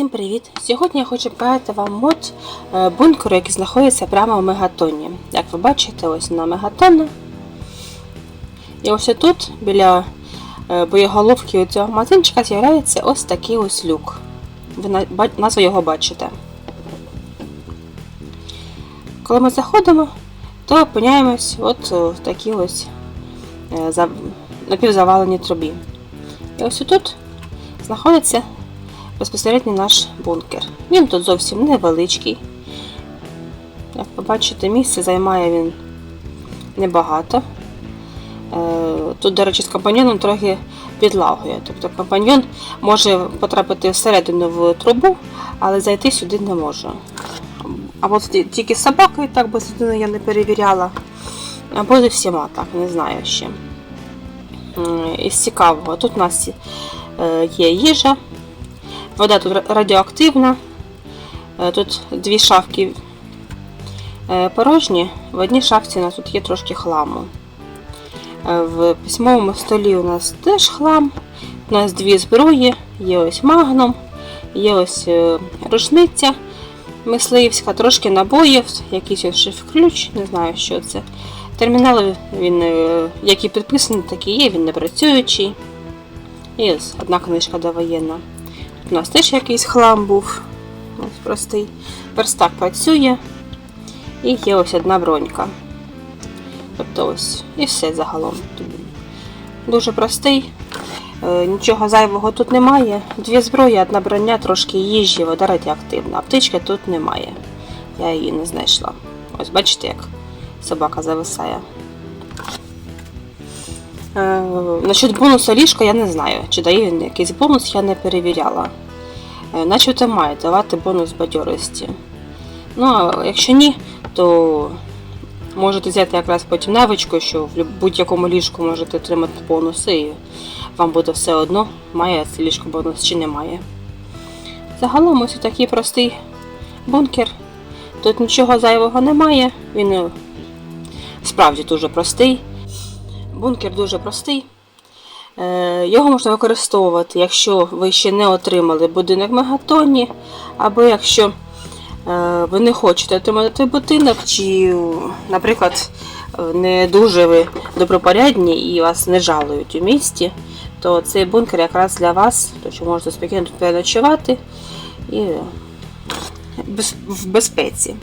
Всім привіт! Сьогодні я хочу показати вам мод е, бункеру, який знаходиться прямо в мегатоні. Як ви бачите, ось на мегатона. І ось тут, біля е, боєголовки цього магазинчика, з'являється ось такий ось люк. Ви на- назву його бачите. Коли ми заходимо, то опиняємось от в такій ось е, напівзаваленій трубі. І ось тут знаходиться безпосередньо наш бункер. Він тут зовсім невеличкий. Як ви бачите, місце займає він небагато. Е, Тут, до речі, з компаньйоном трохи підлагує. Тобто компаньйон може потрапити всередину в трубу, але зайти сюди не може. Або тільки з собакою, так без людини я не перевіряла. Або зі всіма, так, не знаю ще. Із цікавого, тут у нас е, є їжа, Вода тут радіоактивна. Е, Тут дві шафки е, порожні. В одній шафці у нас тут є трошки хламу. Е, В письмовому столі у нас теж хлам. У нас дві зброї, є ось магном, є ось рушниця мисливська, трошки набоїв, якийсь шиф-ключ, не знаю, що це. Термінал, він, який підписаний, такий є, він не працюючий. І ось одна книжка довоєнна. У нас теж якийсь хлам був. Ось простий. Верстак працює. І є ось одна бронька. Тобто ось і все загалом. Дуже простий. Е, Нічого зайвого тут немає. Дві зброї, одна броня, трошки їжі, вода радіоактивна. Аптечки тут немає. Я її не знайшла. Ось бачите, як собака зависає. Е, Насчет бонуса ліжка я не знаю, чи дає він якийсь бонус, я не перевіряла. Е, Начебто має давати бонус бадьорості. Ну, а якщо ні, то можете взяти якраз потім навичку, що в будь-якому ліжку можете отримати бонуси, і вам буде все одно, має це ліжко бонус чи немає. Загалом ось такий простий бункер. Тут нічого зайвого немає, він е, справді дуже простий. Бункер дуже простий. Е, Його можна використовувати, якщо ви ще не отримали будинок в Мегатоні, або якщо е, ви не хочете отримати будинок, чи, наприклад, не дуже ви добропорядні і вас не жалують у місті, то цей бункер якраз для вас, то що можете спокійно тут переночувати і в безпеці.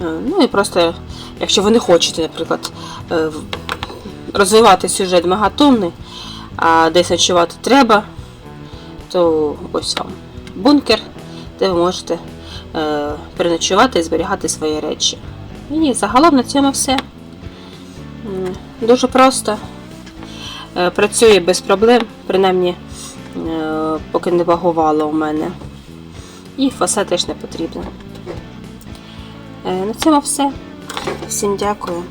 Е, Ну і просто, якщо ви не хочете, наприклад, е, розвивати сюжет мегатонний, а десь ночувати треба, то ось вам бункер, де ви можете е, переночувати і зберігати свої речі. І загалом на цьому все. Дуже просто. Е, Працює без проблем, принаймні, поки не багувало у мене. І фаса теж не потрібна. Е, На цьому все. Всім дякую.